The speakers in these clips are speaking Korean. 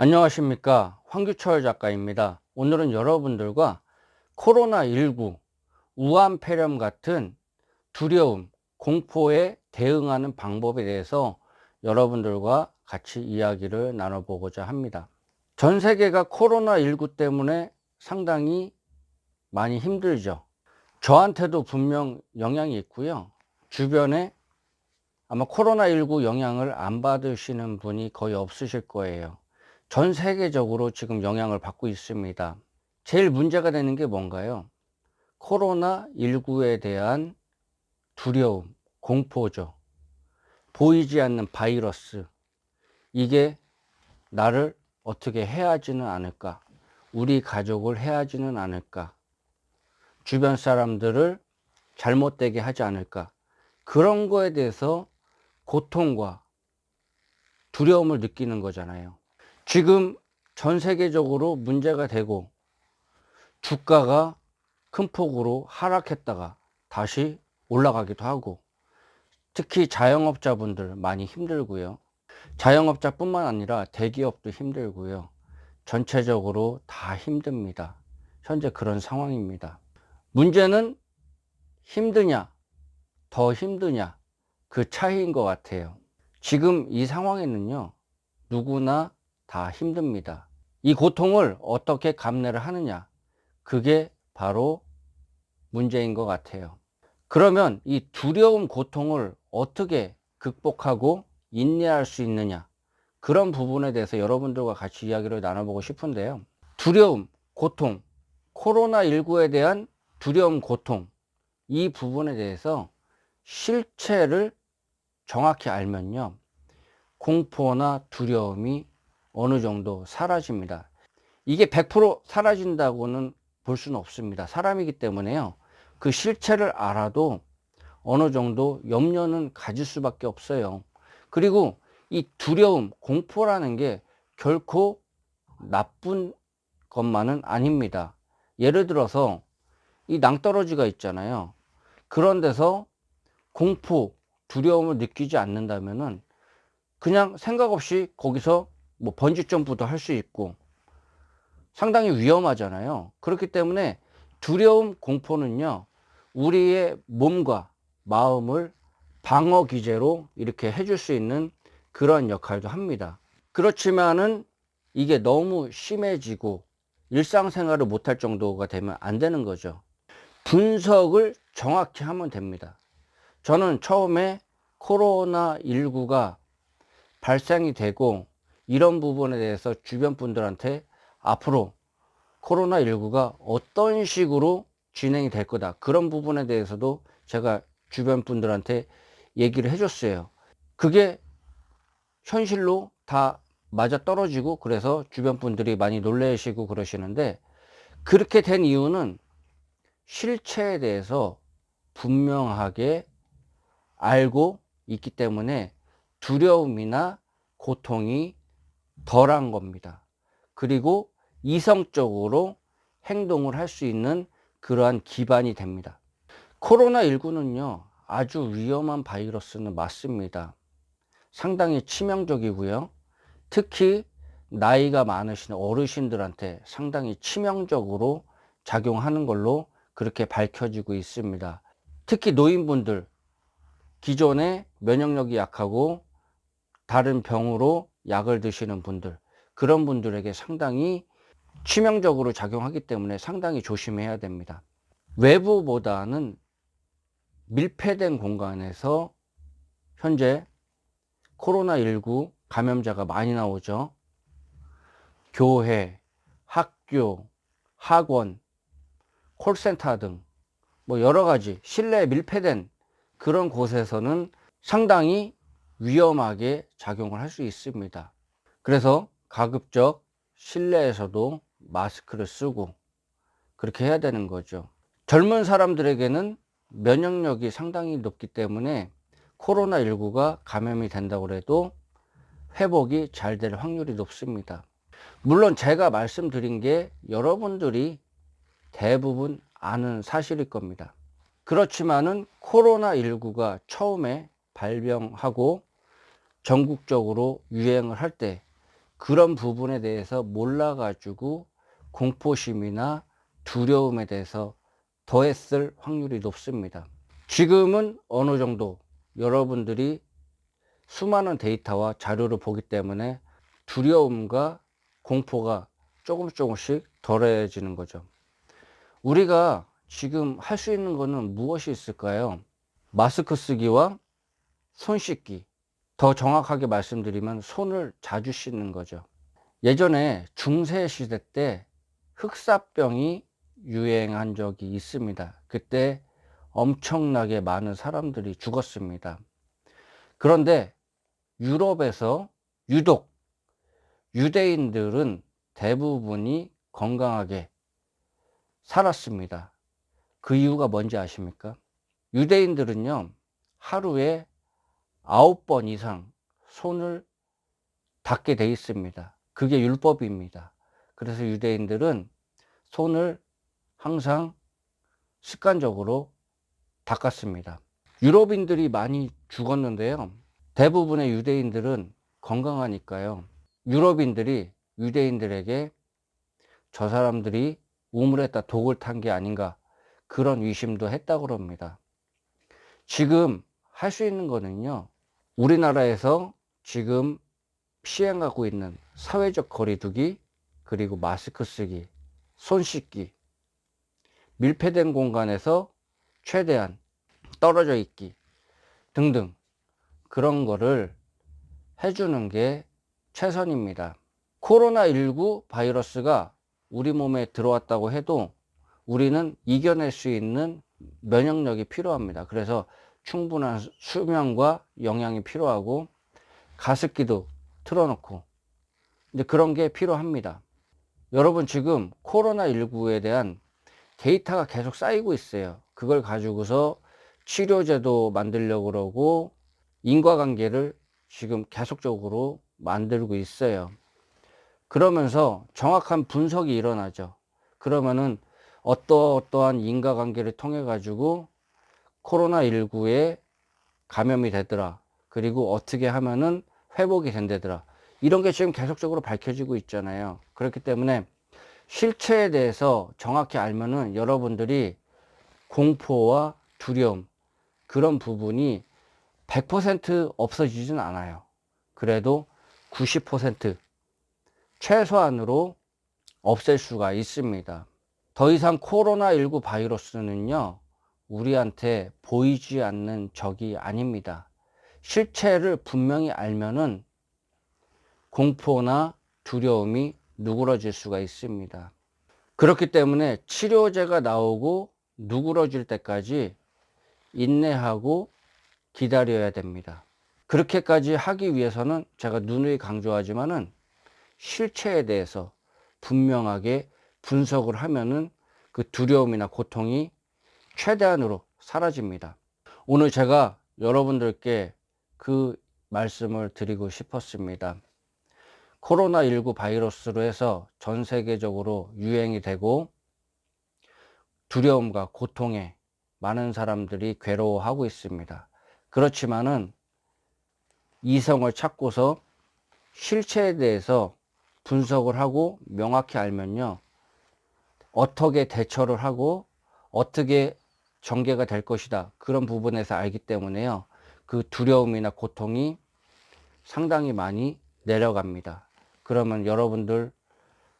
안녕하십니까. 황규철 작가입니다. 오늘은 여러분들과 코로나19 우한 폐렴 같은 두려움 공포에 대응하는 방법에 대해서 여러분들과 같이 이야기를 나눠보고자 합니다. 전 세계가 코로나19 때문에 상당히 많이 힘들죠. 저한테도 분명 영향이 있고요. 주변에 아마 코로나19 영향을 안 받으시는 분이 거의 없으실 거예요 전 세계적으로 지금 영향을 받고 있습니다. 제일 문제가 되는 게 뭔가요? 코로나19에 대한 두려움, 공포죠. 보이지 않는 바이러스. 이게 나를 어떻게 해하지는 않을까? 우리 가족을 해하지는 않을까? 주변 사람들을 잘못되게 하지 않을까? 그런 거에 대해서 고통과 두려움을 느끼는 거잖아요. 지금 전 세계적으로 문제가 되고 주가가 큰 폭으로 하락했다가 다시 올라가기도 하고 특히 자영업자분들 많이 힘들고요. 자영업자뿐만 아니라 대기업도 힘들고요. 전체적으로 다 힘듭니다. 현재 그런 상황입니다. 문제는 힘드냐, 더 힘드냐, 그 차이인 것 같아요. 지금 이 상황에는요, 누구나 다 힘듭니다. 이 고통을 어떻게 감내를 하느냐. 그게 바로 문제인 것 같아요. 그러면 이 두려움, 고통을 어떻게 극복하고 인내할 수 있느냐. 그런 부분에 대해서 여러분들과 같이 이야기를 나눠보고 싶은데요. 두려움, 고통, 코로나19에 대한 두려움, 고통, 이 부분에 대해서 실체를 정확히 알면요. 공포나 두려움이 어느 정도 사라집니다. 이게 100% 사라진다고는 볼 수는 없습니다. 사람이기 때문에요. 그 실체를 알아도 어느 정도 염려는 가질 수밖에 없어요. 그리고 이 두려움, 공포라는 게 결코 나쁜 것만은 아닙니다. 예를 들어서 이 낭떠러지가 있잖아요. 그런 데서 공포, 두려움을 느끼지 않는다면은 그냥 생각 없이 거기서 뭐 번지 점프도 할 수 있고 상당히 위험하잖아요. 그렇기 때문에 두려움, 공포는요, 우리의 몸과 마음을 방어 기제로 이렇게 해줄 수 있는 그런 역할도 합니다. 그렇지만은 이게 너무 심해지고 일상생활을 못할 정도가 되면 안 되는 거죠. 분석을 정확히 하면 됩니다. 저는 처음에 코로나19가 발생이 되고 이런 부분에 대해서 주변 분들한테 앞으로 코로나19가 어떤 식으로 진행이 될 거다. 그런 부분에 대해서도 제가 주변 분들한테 얘기를 해줬어요. 그게 현실로 다 맞아 떨어지고 그래서 주변 분들이 많이 놀래시고 그러시는데 그렇게 된 이유는 실체에 대해서 분명하게 알고 있기 때문에 두려움이나 고통이 덜한 겁니다. 그리고 이성적으로 행동을 할 수 있는 그러한 기반이 됩니다. 코로나19는요, 아주 위험한 바이러스는 맞습니다. 상당히 치명적이고요. 특히 나이가 많으신 어르신들한테 상당히 치명적으로 작용하는 걸로 그렇게 밝혀지고 있습니다. 특히 노인분들, 기존에 면역력이 약하고 다른 병으로 약을 드시는 분들 그런 분들에게 상당히 치명적으로 작용하기 때문에 상당히 조심해야 됩니다. 외부보다는 밀폐된 공간에서 현재 코로나19 감염자가 많이 나오죠. 교회, 학교, 학원, 콜센터 등 뭐 여러 가지 실내 밀폐된 그런 곳에서는 상당히 위험하게 작용을 할 수 있습니다. 그래서 가급적 실내에서도 마스크를 쓰고 그렇게 해야 되는 거죠. 젊은 사람들에게는 면역력이 상당히 높기 때문에 코로나19가 감염이 된다고 해도 회복이 잘 될 확률이 높습니다. 물론 제가 말씀드린 게 여러분들이 대부분 아는 사실일 겁니다. 그렇지만은 코로나19가 처음에 발병하고 전국적으로 유행을 할 때 그런 부분에 대해서 몰라가지고 공포심이나 두려움에 대해서 더했을 확률이 높습니다. 지금은 어느 정도 여러분들이 수많은 데이터와 자료를 보기 때문에 두려움과 공포가 조금 조금씩 덜해지는 거죠. 우리가 지금 할 수 있는 것은 무엇이 있을까요? 마스크 쓰기와 손 씻기. 더 정확하게 말씀드리면 손을 자주 씻는 거죠. 예전에 중세 시대 때 흑사병이 유행한 적이 있습니다. 그때 엄청나게 많은 사람들이 죽었습니다. 그런데 유럽에서 유독 유대인들은 대부분이 건강하게 살았습니다. 그 이유가 뭔지 아십니까? 유대인들은요, 하루에 아홉 번 이상 손을 닿게 돼 있습니다. 그게 율법입니다. 그래서 유대인들은 손을 항상 습관적으로 닦았습니다. 유럽인들이 많이 죽었는데요. 대부분의 유대인들은 건강하니까요. 유럽인들이 유대인들에게 저 사람들이 우물에다 독을 탄 게 아닌가 그런 의심도 했다고 그럽니다. 지금 할 수 있는 거는요. 우리나라에서 지금 시행하고 있는 사회적 거리두기 그리고 마스크 쓰기, 손 씻기, 밀폐된 공간에서 최대한 떨어져 있기 등등 그런 거를 해주는 게 최선입니다. 코로나19 바이러스가 우리 몸에 들어왔다고 해도 우리는 이겨낼 수 있는 면역력이 필요합니다. 그래서 충분한 수면과 영양이 필요하고 가습기도 틀어놓고 이제 그런 게 필요합니다. 여러분 지금 코로나19에 대한 데이터가 계속 쌓이고 있어요. 그걸 가지고서 치료제도 만들려고 그러고 인과관계를 지금 계속적으로 만들고 있어요. 그러면서 정확한 분석이 일어나죠. 그러면은 어떠 어떠한 인과관계를 통해 가지고 코로나19에 감염이 되더라. 그리고 어떻게 하면은 회복이 된다더라. 이런 게 지금 계속적으로 밝혀지고 있잖아요. 그렇기 때문에 실체에 대해서 정확히 알면은 여러분들이 공포와 두려움 그런 부분이 100% 없어지진 않아요. 그래도 90% 최소한으로 없앨 수가 있습니다. 더 이상 코로나19 바이러스는요, 우리한테 보이지 않는 적이 아닙니다. 실체를 분명히 알면은 공포나 두려움이 누그러질 수가 있습니다. 그렇기 때문에 치료제가 나오고 누그러질 때까지 인내하고 기다려야 됩니다. 그렇게까지 하기 위해서는 제가 누누이 강조하지만은 실체에 대해서 분명하게 분석을 하면은 그 두려움이나 고통이 최대한으로 사라집니다. 오늘 제가 여러분들께 그 말씀을 드리고 싶었습니다. 코로나19 바이러스로 해서 전 세계적으로 유행이 되고 두려움과 고통에 많은 사람들이 괴로워하고 있습니다. 그렇지만은 이성을 찾고서 실체에 대해서 분석을 하고 명확히 알면요. 어떻게 대처를 하고 어떻게 전개가 될 것이다. 그런 부분에서 알기 때문에요. 그 두려움이나 고통이 상당히 많이 내려갑니다. 그러면 여러분들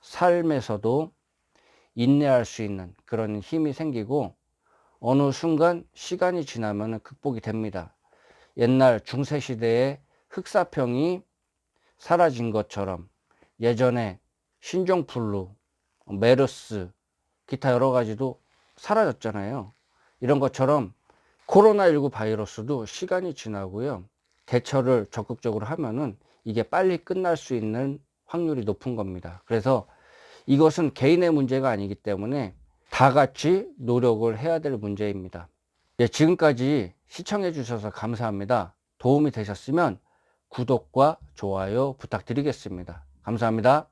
삶에서도 인내할 수 있는 그런 힘이 생기고 어느 순간 시간이 지나면 극복이 됩니다. 옛날 중세시대에 흑사병이 사라진 것처럼 예전에 신종플루, 메르스, 기타 여러 가지도 사라졌잖아요. 이런 것처럼 코로나19 바이러스도 시간이 지나고요. 대처를 적극적으로 하면은 이게 빨리 끝날 수 있는 확률이 높은 겁니다. 그래서 이것은 개인의 문제가 아니기 때문에 다 같이 노력을 해야 될 문제입니다. 예, 지금까지 시청해 주셔서 감사합니다. 도움이 되셨으면 구독과 좋아요 부탁드리겠습니다. 감사합니다.